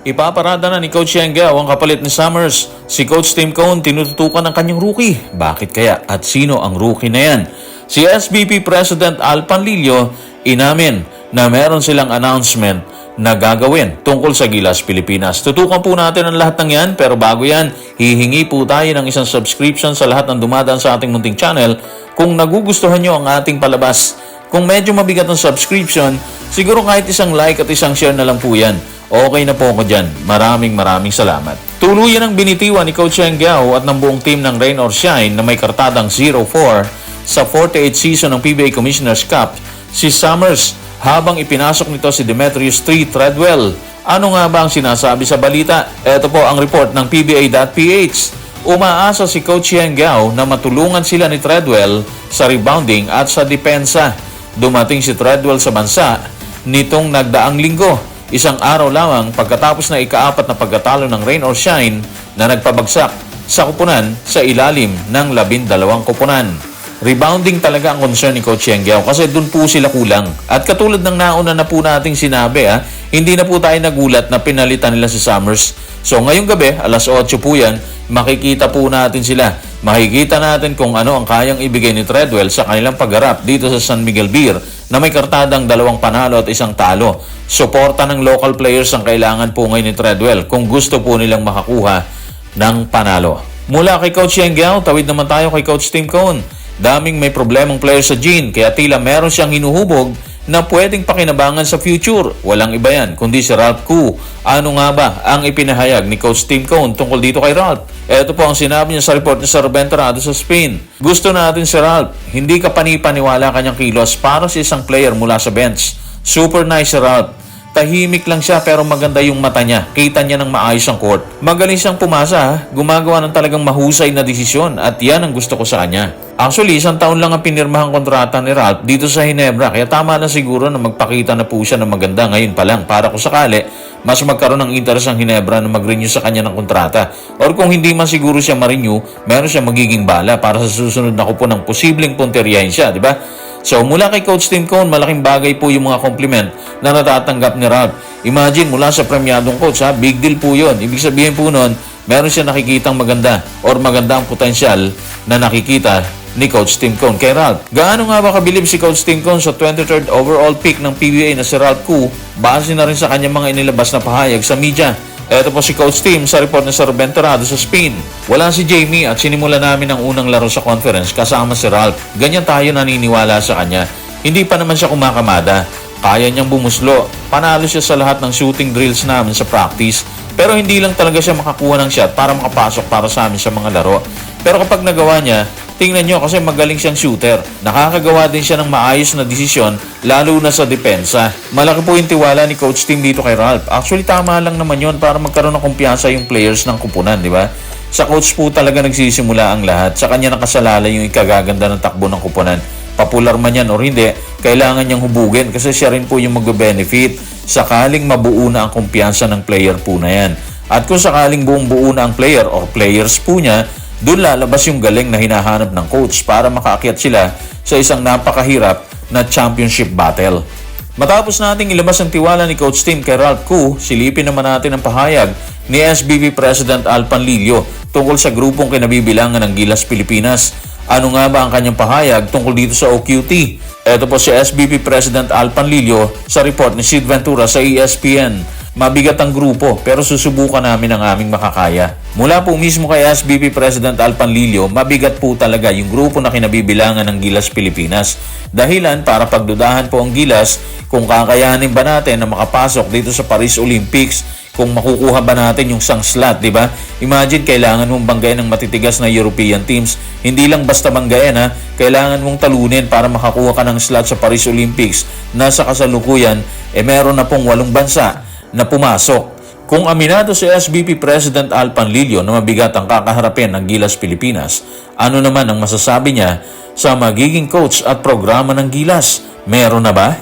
Ipaparada na ni Coach Yenga ang kapalit ni Summers. Si Coach Tim Cone tinututukan ng kanyang rookie. Bakit kaya? At sino ang rookie na yan? Si SBP President Al Panlilio inamin na meron silang announcement na gagawin tungkol sa Gilas Pilipinas. Tutukan po natin ang lahat ng yan pero bago yan, hihingi po tayo ng isang subscription sa lahat ng dumadaan sa ating munting channel kung nagugustuhan nyo ang ating palabas. Kung medyo mabigat ang subscription, siguro kahit isang like at isang share na lang po yan. Okay na po ako dyan. Maraming maraming salamat. Tuluyan ang binitiwan ni Coach Yang Giao at ng buong team ng Rain or Shine na may kartadang 0-4 sa 48th season ng PBA Commissioner's Cup, si Summers habang ipinasok nito si Demetrius 3 Treadwell. Ano nga ba ang sinasabi sa balita? Ito po ang report ng PBA.ph. Umaasa si Coach Yang Gao na matulungan sila ni Treadwell sa rebounding at sa depensa. Dumating si Treadwell sa bansa nitong nagdaang linggo, isang araw lamang pagkatapos na ikaapat na pagkatalo ng Rain or Shine na nagpabagsak sa kupunan sa ilalim ng labindalawang kupunan. Rebounding talaga ang concern ni Coach Yang Giao kasi doon po sila kulang. At katulad ng nauna na po nating sinabi, ha, hindi na po tayo nagulat na pinalitan nila si Summers. So ngayong gabi, alas 8 po yan, makikita po natin sila. Makikita natin kung ano ang kayang ibigay ni Treadwell sa kanilang pagharap dito sa San Miguel Beer na may kartadang dalawang panalo at isang talo. Suporta ng local players ang kailangan po ngayon ni Treadwell kung gusto po nilang makakuha ng panalo. Mula kay Coach Giao, tawid naman tayo kay Coach Tim Cone. Daming may problemang player sa Gene kaya tila meron siyang hinuhubog na pwedeng pakinabangan sa future. Walang iba yan, kundi si Ralph Koo. Ano nga ba ang ipinahayag ni Coach Tim Cone tungkol dito kay Ralph? Ito po ang sinabi niya sa report ni Sir Venturado sa Spain. Gusto natin si Ralph. Hindi ka panipaniwala kanyang kilos para sa isang player mula sa bench. Super nice si Ralph. Tahimik lang siya pero maganda yung mata niya. Kita niya ng maayos ang court. Magaling siyang pumasa. Gumagawa ng talagang mahusay na desisyon at yan ang gusto ko sa kanya. Actually, isang taon lang ang pinirmahang kontrata ni Ralph dito sa Hinebra kaya tama na siguro na magpakita na po siya ng maganda ngayon pa lang para kung sakali mas magkaroon ng interest ang Hinebra na mag-renew sa kanya ng kontrata. Or kung hindi man siguro siya ma-renew, meron siya magiging bala para sa susunod na kupo ng posibleng punteryahin siya, di ba? So mula kay Coach Tim Cone, malaking bagay po yung mga compliment na natatanggap ni Ralph. Imagine mula sa premyadong coach ha, big deal po yun. Ibig sabihin po nun, meron siya nakikitang maganda or maganda ang potensyal na nakikita ni Coach Tim Cone kay Ralph. Gaano nga ba kabilib si Coach Tim Cone sa 23rd overall pick ng PBA na si Ralph Koo base na rin sa kanyang mga inilabas na pahayag sa media. Ito po si Coach Tim sa report ni Sir Venturado sa Spain. Wala si Jamie at sinimula namin ang unang laro sa conference kasama si Ralph. Ganyan tayo naniniwala sa kanya. Hindi pa naman siya kumakamada. Kaya niyang bumuslo. Panalo siya sa lahat ng shooting drills namin sa practice. Pero hindi lang talaga siya makakuha ng shot para makapasok para sa amin sa mga laro. Pero kapag nagawa niya, tingnan nyo kasi magaling siyang shooter. Nakakagawa din siya ng maayos na desisyon, lalo na sa depensa. Malaki po yung tiwala ni Coach Tim dito kay Ralph. Actually, tama lang naman yon para magkaroon ng kumpiyansa yung players ng kupunan, di ba? Sa coach po talaga nagsisimula ang lahat. Sa kanya nakasalalay yung ikagaganda ng takbo ng kupunan. Popular man yan or hindi, kailangan niyang hubugin kasi siya rin po yung magbe-benefit sakaling mabuo na ang kumpiyansa ng player po na yan. At kung sakaling buong buo na ang player or players po niya, doon lalabas yung galing na hinahanap ng coach para makaakyat sila sa isang napakahirap na championship battle. Matapos nating ilabas ang tiwala ni Coach Tim kay Ralph Koo, silipin naman natin ang pahayag ni SBB President Al Panlilio tungkol sa grupong kinabibilangan ng Gilas Pilipinas. Ano nga ba ang kanyang pahayag tungkol dito sa OQT? Ito po si SBB President Al Panlilio sa report ni Sid Ventura sa ESPN. Mabigat ang grupo pero susubukan namin ang aming makakaya. Mula po mismo kay SBP President Al Panlilio, mabigat po talaga yung grupo na kinabibilangan ng Gilas Pilipinas. Dahilan para pagdudahan po ang Gilas kung kakayanin ba natin na makapasok dito sa Paris Olympics kung makukuha ba natin yung sang slot, di ba? Imagine, kailangan mong banggain ng matitigas na European teams. Hindi lang basta banggain ha, kailangan mong talunin para makakuha ka ng slot sa Paris Olympics. Nasa kasalukuyan, eh meron na pong walong bansa na pumasok. Kung aminado si SBP President Al Panlilio na mabigat ang kakaharapin ng Gilas Pilipinas, ano naman ang masasabi niya sa magiging coach at programa ng Gilas? Meron na ba?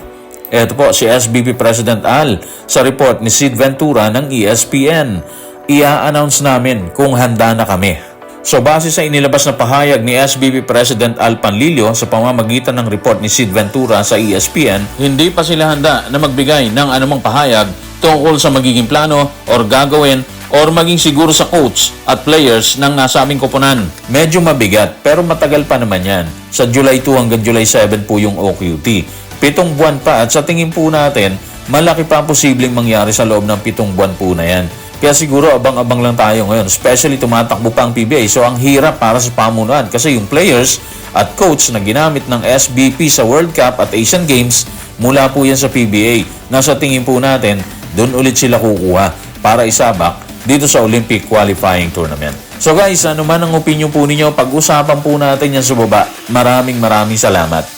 Ito po si SBP President Al sa report ni Sid Ventura ng ESPN. Ia-announce namin kung handa na kami. So base sa inilabas na pahayag ni SBB President Al Panlilio sa pamamagitan ng report ni Sid Ventura sa ESPN, hindi pa sila handa na magbigay ng anumang pahayag tungkol sa magiging plano or gagawin or maging siguro sa coach at players ng nasabing koponan. Medyo mabigat pero matagal pa naman yan. Sa July 2 hanggang July 7 po yung OQT. Pitong buwan pa at sa tingin po natin, malaki pa ang posibleng mangyari sa loob ng pitong buwan po na yan. Kaya siguro abang-abang lang tayo ngayon. Especially tumatakbo pa ang PBA. So ang hirap para sa pamunuan kasi yung players at coach na ginamit ng SBP sa World Cup at Asian Games mula po yan sa PBA. Nasa tingin po natin, doon ulit sila kukuha para isabak dito sa Olympic Qualifying Tournament. So guys, ano man ang opinion po ninyo, pag-usapan po natin yan sa baba. Maraming maraming salamat.